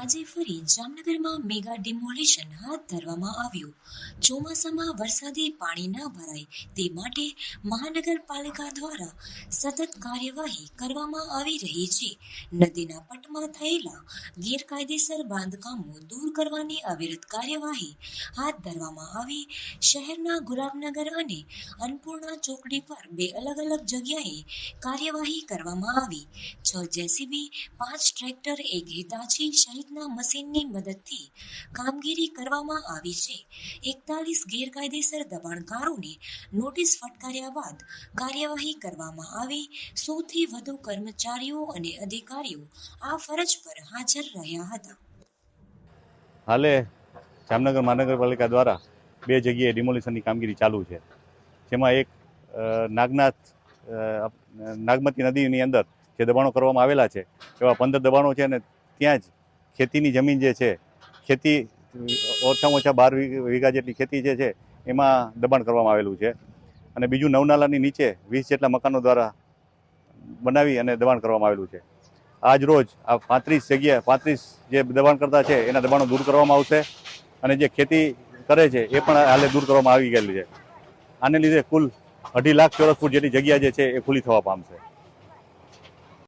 આજે ફરી જામનગરમાં મેગા ડિમોલિશન હાથ ધરવામાં આવ્યું. ચોમાસામાં વરસાદી પાણી ન ભરાય, તે માટે મહાનગરપાલિકા દ્વારા સતત કાર્યવાહી કરવામાં આવી રહી છે. નદીના પટમાં થયેલા ગેરકાયદેસર બાંધકામો દૂર કરવાની અવિરત કાર્યવાહી હાથ ધરવામાં આવી. શહેરના ગુલાબનગર અને અન્નપૂર્ણા ચોકડી પર બે અલગ અલગ જગ્યાએ કાર્યવાહી કરવામાં આવી. છ જેસીબી, પાંચ ટ્રેક્ટર, એક હિતાચી સહિતના મશીનની મદદથી કામગીરી કરવામાં આવી છે. એકતાલીસ ગેરકાયદેસર દબાણકારોને નોટિસ ફટકાર્યા બાદ કાર્યવાહી કરવામાં આવી. સૌથી વધુ કર્મચારીઓ અને અધિકારીઓ આ ફરજ પર હાજર રહ્યા હતા. હાલે, જામનગર મહાનગરપાલિકા દ્વારા બે જગ્યાએ ડિમોલિશનની કામગીરી ચાલુ છે. જેમાં એક નાગનાથ નાગમતી નદીની અંદર જે દબાણો કરવામાં આવેલા છે, એવા પંદર દબાણો છે અને ત્યાં જ ખેતીની જમીન જે છે, ખેતી, ઓછામાં ઓછા બાર વીઘા જેટલી ખેતી જે છે, એમાં દબાણ કરવામાં આવેલું છે. અને બીજું નવનાલાની નીચે વીસ જેટલા મકાનો દ્વારા બનાવી અને દબાણ કરવામાં આવેલું છે. આજ રોજ આ પાંત્રીસ જગ્યા પાંત્રીસ જે દબાણ કરતા છે, એના દબાણો દૂર કરવામાં આવશે. અને જે ખેતી કરે છે, એ પણ હાલે દૂર કરવામાં આવી ગયેલી છે. આને લીધે કુલ અઢી લાખ ચોરસ ફૂટ જેટલી જગ્યા જે છે, એ ખુલ્લી થવા પામશે.